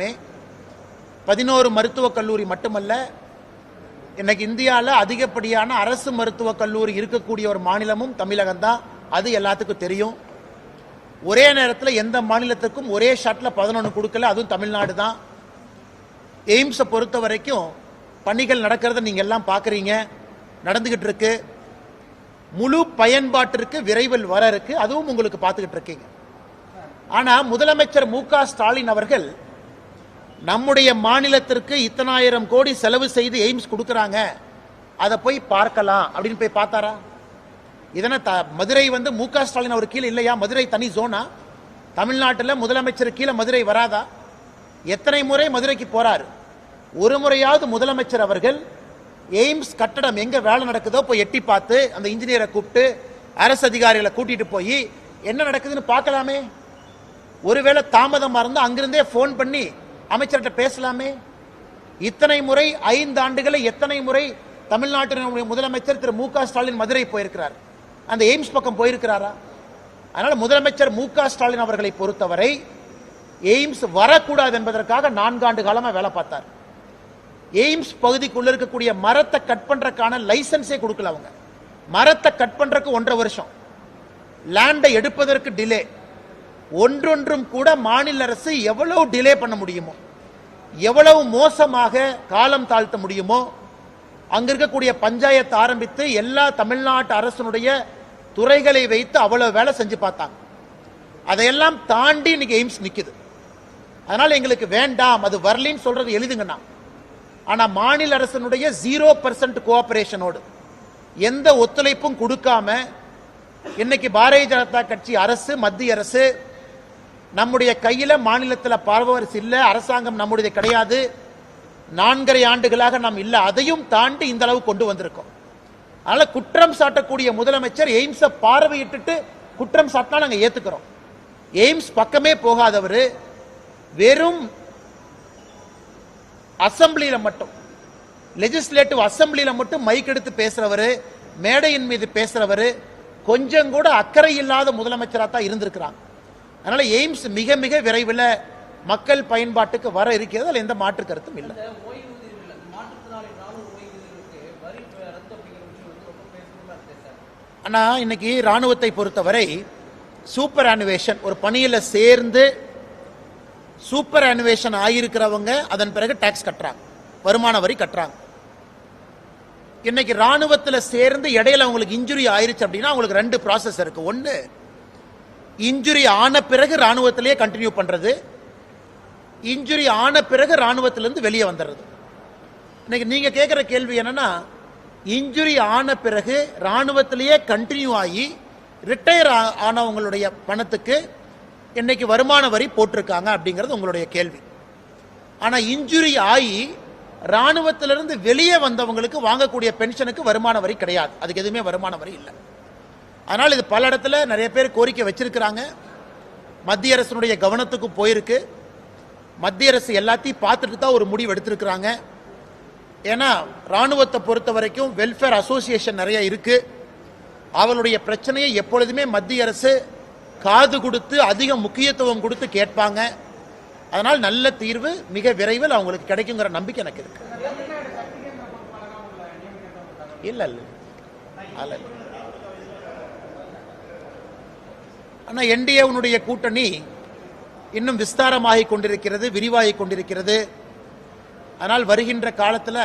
மே பதினோரு மருத்துவக் கல்லூரி மட்டுமல்ல இன்னைக்கு இந்தியாவில் அதிகப்படியான அரசு மருத்துவக் கல்லூரி இருக்கக்கூடிய ஒரு மாநிலமும் தமிழகம் தான் அது எல்லாத்துக்கும் தெரியும். ஒரே நேரத்தில் எந்த மாநிலத்துக்கும் ஒரே ஷாட்டில் பதினொன்று கொடுக்கல அதுவும் தமிழ்நாடு தான் எய்ம்ஸை பொறுத்த வரைக்கும் பணிகள் நடக்கிறத நீங்கள் எல்லாம் பார்க்குறீங்க நடந்துகிட்டு இருக்கு. முழு பயன்பாட்டிற்கு விரைவில் வர இருக்கு. அதுவும் உங்களுக்கு பார்த்துக்கிட்டு இருக்கீங்க. ஆனா முதலமைச்சர் மு க ஸ்டாலின் அவர்கள் நம்முடைய மாநிலத்திற்கு இத்தனாயிரம் கோடி செலவு செய்து எய்ம்ஸ் கொடுக்குறாங்க. அதை போய் பார்க்கலாம். அப்படின்னு போய் பார்த்தாரா? இதனை த மதுரை வந்து மு க ஸ்டாலின் அவர் கீழே இல்லையா? மதுரை தனி ஜோனா தமிழ்நாட்டில் முதலமைச்சர் கீழே மதுரை வராதா? எத்தனை முறை மதுரைக்கு போகிறார் ஒரு முறையாவது முதலமைச்சர் அவர்கள் எய்ம்ஸ் கட்டடம் எங்க வேலை நடக்குதோ போய் எட்டி பார்த்து அந்த இன்ஜினியரை கூப்பிட்டு அரசு அதிகாரிகளை கூட்டிட்டு போய் என்ன நடக்குதுன்னு பார்க்கலாமே. ஒருவேளை தாமதமா இருந்தால் அங்கிருந்தே ஃபோன் பண்ணி அமைச்சர்கிட்ட பேசலாமே? இத்தனை முறை ஐந்து ஆண்டுகளை எத்தனை முறை தமிழ்நாட்டினுடைய முதலமைச்சர் திரு மு ஸ்டாலின் மதுரை போயிருக்கிறார்? அந்த எய்ம்ஸ் பக்கம் போயிருக்கிறாரா? அதனால் முதலமைச்சர் மு ஸ்டாலின் அவர்களை பொறுத்தவரை எய்ம்ஸ் வரக்கூடாது என்பதற்காக நான்காண்டு காலமாக வேலை பார்த்தார். எய்ம்ஸ் பகுதிக்குள்ள இருக்கக்கூடிய மரத்தை கட் பண்றதுக்கான லைசன்ஸே கொடுக்கல அவங்க. மரத்தை கட் பண்றதுக்கு ஒன்றரை வருஷம். லேண்டை எடுப்பதற்கு டிலே. ஒன்றொன்றும் கூட மாநில அரசு எவ்வளவு டிலே பண்ண முடியுமோ? எவ்வளவு மோசமாக காலம் தாழ்த்த முடியுமோ அங்க இருக்கக்கூடிய பஞ்சாயத்து ஆரம்பித்து எல்லா தமிழ்நாட்டு அரசனுடைய துறைகளை வைத்து அவ்வளவு வேலை செஞ்சு பார்த்தாங்க. அதையெல்லாம் தாண்டி இன்னைக்கு எய்ம்ஸ் நிற்குது அதனால எங்களுக்கு வேண்டாம் அது வரலின்னு சொல்றது எழுதுங்கண்ணா ஆனா மாநில அரசனுடைய ஜீரோ பர்சன்ட் கோஆபரேஷனோடு எந்த ஒத்துழைப்பும் கொடுக்காம இன்னைக்கு பாரதிய ஜனதா கட்சி அரசு மத்திய அரசு நம்முடைய கையில் மாநிலத்தில் பார்வர்ஸ் இல்லை அரசாங்கம் நம்முடைய கிடையாது. நான்கரை ஆண்டுகளாக நாம் இல்லை. அதையும் தாண்டி இந்த அளவு கொண்டு வந்திருக்கோம். அதனால் குற்றம் சாட்டக்கூடிய முதலமைச்சர் எய்ம்ஸை பார்வையிட்டுட்டு குற்றம் சாட்டினா நாங்கள் ஏற்றுக்கிறோம் எய்ம்ஸ் பக்கமே போகாதவர். வெறும் அசம்பிளியில் மட்டும் லெஜிஸ்லேட்டிவ் அசம்பிளியில் மட்டும் மைக் எடுத்து பேசுகிறவர் மேடையின் மீது பேசுகிறவர் கொஞ்சம் கூட அக்கறை இல்லாத முதலமைச்சராக தான் இருந்திருக்கிறாங்க. அதனால எய்ம்ஸ் மிக மிக விரைவில் மக்கள் பயன்பாட்டுக்கு வர இருக்கிறது. அதில் எந்த மாற்று கருத்தும் இல்லை. இந்த ஓய்வூதியர்கள் அந்த மாற்றுத்திறனாளி நானூறு ஓய்வூதியர்களுக்கு வரி ரத்து அப்படிங்கிற விஷயம் வந்து ரொம்ப பேசணுமா இருக்கு சார். ஆனா இன்னைக்கு ராணுவத்தை பொறுத்தவரை சூப்பர் அனிவேஷன் ஒரு பணியில சேர்ந்து சூப்பர் அனிவேஷன் ஆகியிருக்கிறவங்க அதன் பிறகு டாக்ஸ் கட்டுறாங்க. வருமான வரி கட்டுறாங்க. இன்னைக்கு ராணுவத்துல சேர்ந்து இடையில அவங்களுக்கு இன்ஜுரி ஆயிருச்சு அப்படின்னா அவங்களுக்கு ரெண்டு ப்ராசஸ் இருக்கு. ஒன்னு இன்ஜுரி ஆன பிறகு ராணுவத்திலேயே கண்டினியூ பண்ணுறது இன்ஜுரி ஆன பிறகு ராணுவத்திலேருந்து வெளியே வந்துடுறது இன்னைக்கு நீங்கள் கேட்குற கேள்வி என்னன்னா இன்ஜுரி ஆன பிறகு ராணுவத்திலேயே கண்டினியூ ஆகி ரிட்டையர் ஆனவங்களுடைய பணத்துக்கு இன்னைக்கு வருமான வரி போட்டிருக்காங்க அப்படிங்கிறது உங்களுடைய கேள்வி. ஆனால் இன்ஜுரி ஆகி ராணுவத்திலிருந்து வெளியே வந்தவங்களுக்கு வாங்கக்கூடிய பென்ஷனுக்கு வருமான வரி கிடையாது. அதுக்கு எதுவுமே வருமான வரி இல்லை. அதனால் இது பல இடத்துல நிறைய பேர் கோரிக்கை வச்சிருக்கிறாங்க. மத்திய அரசினுடைய கவனத்துக்கு போயிருக்கு. மத்திய அரசு எல்லாத்தையும் பார்த்துட்டு தான் ஒரு முடிவு எடுத்திருக்கிறாங்க. ஏன்னா ராணுவத்தை பொறுத்த வரைக்கும் வெல்ஃபேர் அசோசியேஷன் நிறைய இருக்கு. அவளுடைய பிரச்சனையை எப்பொழுதுமே மத்திய அரசு காது கொடுத்து அதிக முக்கியத்துவம் கொடுத்து கேட்பாங்க. அதனால் நல்ல தீர்வு மிக விரைவில் அவங்களுக்கு கிடைக்குங்கிற நம்பிக்கை எனக்கு இருக்கு. இல்லை இல்லை. ஆனால் ஆனா கூட்டணி இன்னும் விஸ்தாரமாகி கொண்டிருக்கிறது விரிவாகி கொண்டிருக்கிறது. ஆனால் வருகின்ற காலத்தில்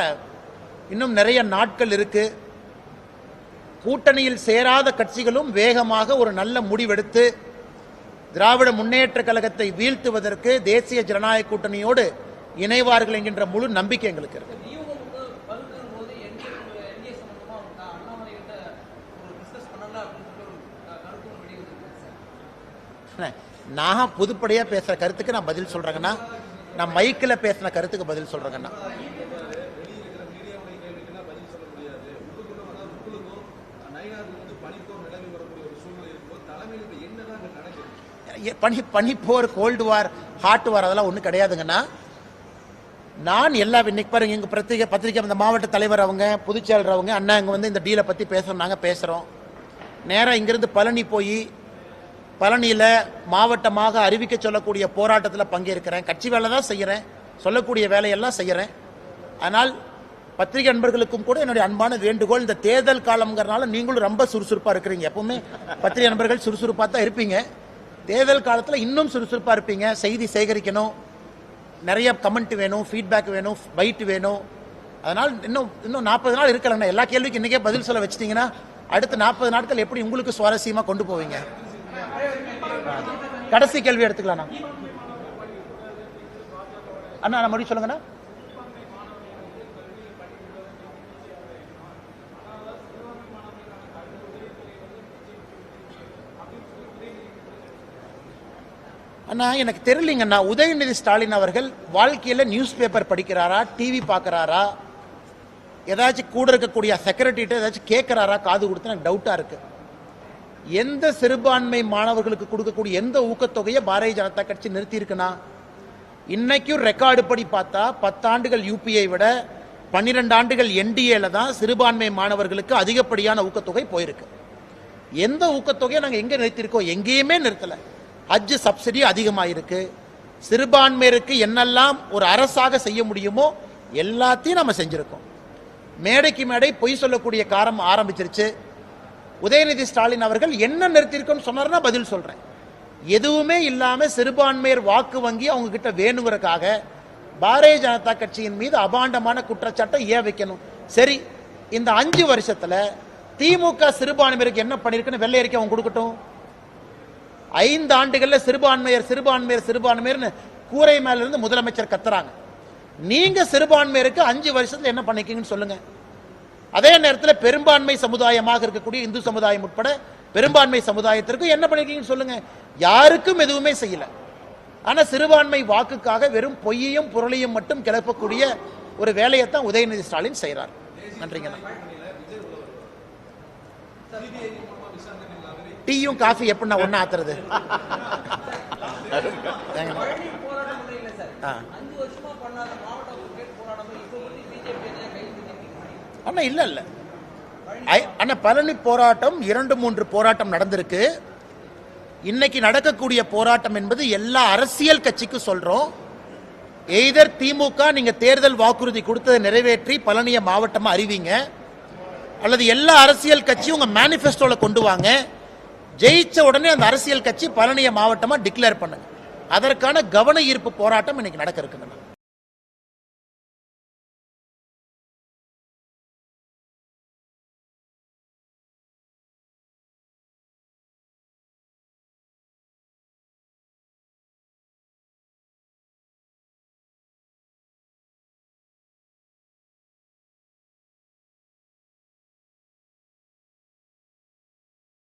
இன்னும் நிறைய நாட்கள் இருக்கு. கூட்டணியில் சேராத கட்சிகளும் வேகமாக ஒரு நல்ல முடிவெடுத்து திராவிட முன்னேற்ற கழகத்தை வீழ்த்துவதற்கு தேசிய ஜனநாயக கூட்டணியோடு இணைவார்கள் என்கின்ற முழு நம்பிக்கை எங்களுக்கு இருக்குது இவங்க பகுக்கும் போது என்டிஏ என்டிஏ சம்பந்தமா அவங்க அண்ணாமலை கிட்ட ஒரு டிஸ்கஸ் பண்ணல அப்படின்னு சொல்லி ஒரு க- கருத்தும் வெளியிருக்கு நான் பொதுப்படையா பேசுற கருத்துக்கு நான் பதில் சொல்றேங்கண்ணா. நான் மைக்கில் பேசின கருத்துக்கு பதில் சொல்றேங்கண்ணா. பனி பனிப்போர் கோல்டு வார் ஹாட் வார் அதெல்லாம் ஒன்றும் கிடையாதுங்கண்ணா. நான் எல்லா இன்னைக்கு பாருங்க எங்க பத்திரிகை பத்திரிகை இந்த மாவட்ட தலைவர் அவங்க பொதுச்செயலர் அவங்க அண்ணா இங்கே வந்து இந்த டீலை பற்றி பேசுகிறோம் நாங்கள் பேசுகிறோம் நேராக இங்கிருந்து பழனி போய் பழனியில் மாவட்டமாக அறிவிக்க சொல்லக்கூடிய போராட்டத்தில் பங்கேற்கிறேன். கட்சி வேலை தான் செய்கிறேன் சொல்லக்கூடிய வேலையெல்லாம் செய்கிறேன் ஆனால் பத்திரிகை நண்பர்களுக்கும் கூட என்னுடைய அன்பான வேண்டுகோள் இந்த தேர்தல் காலம்ங்கிறனால நீங்களும் ரொம்ப சுறுசுறுப்பாக இருக்கிறீங்க. எப்பவுமே பத்திரிகை நண்பர்கள் சுறுசுறுப்பாக தான் இருப்பீங்க. தேர்தல் காலத்தில் இன்னும் சுறுசுறுப்பாக இருப்பீங்க. செய்தி சேகரிக்கணும். நிறைய கமெண்ட் வேணும் ஃபீட்பேக் வேணும் பைட் வேணும். அதனால் இன்னும் இன்னும் நாற்பது நாள் இருக்கலங்கண்ணா எல்லா கேள்விக்கும் இன்றைக்கே பதில் சொல்ல வச்சிட்டிங்கன்னா அடுத்த நாற்பது நாட்கள் எப்படி உங்களுக்கு சுவாரஸ்யமாக கொண்டு போவீங்க? கடைசி கேள்வி எடுத்துக்கலாம்ண்ணா அண்ணா நான் மறுபடியும் சொல்லுங்கண்ணா. அண்ணா எனக்கு தெரியலீங்கண்ணா. உதயநிதி ஸ்டாலின் அவர்கள் வாழ்க்கையில் நியூஸ் பேப்பர் படிக்கிறாரா டிவி பார்க்குறாரா? ஏதாச்சும் கூட இருக்கக்கூடிய செக்ரட்டரிட்ட ஏதாச்சும் கேட்குறாரா காது கொடுத்து எனக்கு டவுட்டாக இருக்கு. எந்த சிறுபான்மை மாணவர்களுக்கு கொடுக்கக்கூடிய எந்த ஊக்கத்தொகையை பாரதிய ஜனதா கட்சி நிறுத்தியிருக்குன்னா இன்னைக்கும் ரெக்கார்டு படி பார்த்தா பத்தாண்டுகள் யூபிஐ விட பன்னிரெண்டு ஆண்டுகள் என்டிஏல தான் சிறுபான்மை மாணவர்களுக்கு அதிகப்படியான ஊக்கத்தொகை போயிருக்கு. எந்த ஊக்கத்தொகையை நாங்கள் எங்கே நிறுத்தியிருக்கோம் எங்கேயுமே நிறுத்தலை. ஹஜ் சப்சிடி அதிகமாக இருக்கு சிறுபான்மையருக்கு என்னெல்லாம் ஒரு அரசாக செய்ய முடியுமோ எல்லாத்தையும் நம்ம செஞ்சுருக்கோம். மேடைக்கு மேடை பொய் சொல்லக்கூடிய காரம் ஆரம்பிச்சிருச்சு. உதயநிதி ஸ்டாலின் அவர்கள் என்ன நிறுத்தியிருக்கோன்னு சொன்னார்னா பதில் சொல்றேன். எதுவுமே இல்லாம சிறுபான்மையர் வாக்கு வங்கி அவங்க கிட்ட வேணுங்கிறக்காக பாரதிய ஜனதா கட்சியின் மீது அபாண்டமான குற்றச்சாட்டை ஏன் வைக்கணும் சரி இந்த அஞ்சு வருஷத்துல திமுக சிறுபான்மையருக்கு என்ன பண்ணிருக்குன்னு வெள்ளை அறிக்கை அவங்க கொடுக்கட்டும்? ஐந்து ஆண்டுகள்ல சிறுபான்மையர் சிறுபான்மையர் சிறுபான்மையர்னு கூரை மேல இருந்து முதலமைச்சர் கத்துறாங்க. நீங்க சிறுபான்மையருக்கு அஞ்சு வருஷத்துல என்ன பண்ணிக்கிங்கன்னு சொல்லுங்க. அதே நேரத்தில் பெரும்பான்மை சமுதாயமாக இருக்கக்கூடிய இந்து சமுதாயம் உட்பட பெரும்பான்மை சமுதாயத்திற்கு என்ன பண்ணிருக்கீங்கன்னு சொல்லுங்க. யாருக்கும் எதுவுமே செய்யல. ஆனா சிறுபான்மை வாக்குக்காக வெறும் பொய்யையும் புரளியும் மட்டும் கிளப்பக்கூடிய ஒரு வேலையைத்தான் உதயநிதி ஸ்டாலின் செய்றார். நன்றிங்க டீயும் காஃபி எப்படின்னா ஒண்ணா ஆத்துறது? ஆ. அஞ்சு வருஷமா பண்ணாத மாவட்ட கேட் போராட்டம் இப்போ வந்து பிஜேபி கைது ஆனால் அண்ணா இல்லை. ஆனால் அண்ணா பழனி போராட்டம் இரண்டு மூன்று போராட்டம் நடந்திருக்கு. இன்னைக்கு நடக்கக்கூடிய போராட்டம் என்பது எல்லா அரசியல் கட்சிக்கும் சொல்கிறோம் எய்தர் திமுக நீங்கள் தேர்தல் வாக்குறுதி கொடுத்ததை நிறைவேற்றி பழனிய மாவட்டமாக அறிவிங்க. அல்லது எல்லா அரசியல் கட்சியும் உங்கள் மேனிஃபெஸ்டோவில் கொண்டு வாங்க. ஜெயிச்ச உடனே அந்த அரசியல் கட்சி பழனிய மாவட்டமாக டிக்ளேர் பண்ணுங்க. அதற்கான கவன ஈர்ப்பு போராட்டம் இன்னைக்கு நடக்க இருக்குங்க